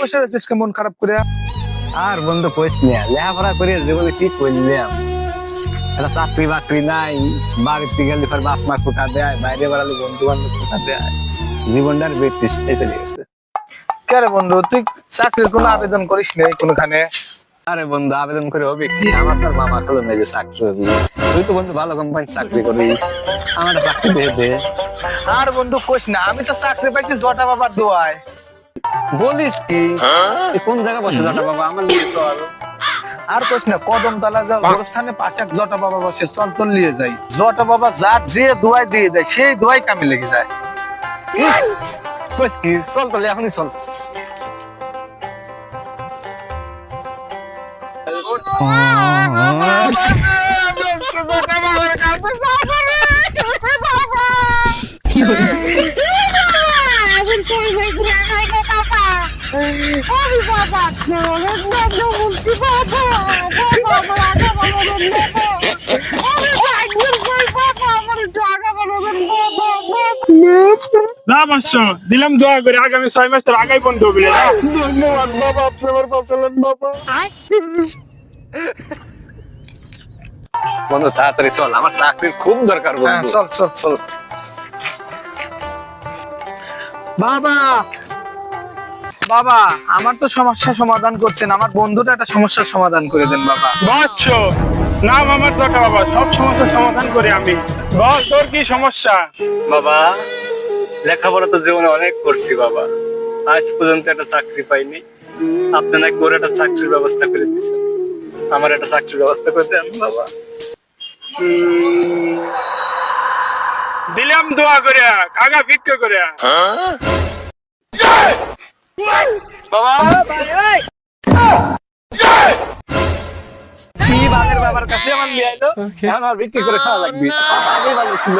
বসে খারাপ করে? আর বন্ধু কইস না লেখাপড়া করে জীবনে কি করলাম? একটা চাকরি বাকরি নাই বাড়িতে গেলে ফের বাপ মা কোটা দেয় বাইরে বেড়ালে বন্ধু বান্ধব কোটা দেয় জীবনটা আর চলে গেছে। কে রে বন্ধু তুই চাকরির কোনো আবেদন করিস নি কোনখানে? আরে বন্ধু আবেদন করে হবে কি? আমার তোর মামা খেলো না যে চাকরি হবে। তুই তো বন্ধু ভালো কোম্পানি চাকরি করিস। আমার চাকরি দিয়ে দে। আর বন্ধু কইস না আমি তো চাকরি পাইছি জটা বাবার দোয়ায় বলিস কি কোন জায়গায় বসে যাটা বাবা আমার নিয়ে চল আর কইস না কদম তলা যাও গোরস্থানে পাশে এক জটা বাবা বসে চল তোর নিয়ে যাই জটা বাবা যা যে দোয়াই দিয়ে দেয় সেই দোয়াই কামে লেগে যায় কি কইস কি চল তাহলে এখনই চল না পাঁচশো দিলাম দোয়া করে আগামী ছয় মাস তোর আগাই বন্ধ হবে ধন্যবাদ বাবা আপনি আমার বাঁচালেন বাবা। বন্ধু তাড়াতাড়ি চল আমার চাকরির খুব দরকার হ্যাঁ, বন্ধু। চল চল চল। বাবা বাবা আমার তো সমস্যা সমাধান করছেন। আমার বন্ধুটা একটা সমস্যার সমাধান করে দেন বাবা। বৎস নাম আমার তোটা বাবা সব সমস্যার সমাধান করে আমি। বল তোর কি সমস্যা? বাবা লেখাপড়া তো জীবনে অনেক করছি বাবা। আজ পর্যন্ত একটা চাকরি পাইনি। আপনি নাকি ওর একটা চাকরির ব্যবস্থা করে দিচ্ছেন আমার একটা চাকরির ব্যবস্থা করে দেন বাবা। দিলাম দোয়া করে কাগা ভিক্ষা করে বাবা। কি বাবার কাছে আমার নিয়ে আইলো। এখন আমার বিক্রি করে খাওয়া লাগবে। ভালো ছিল।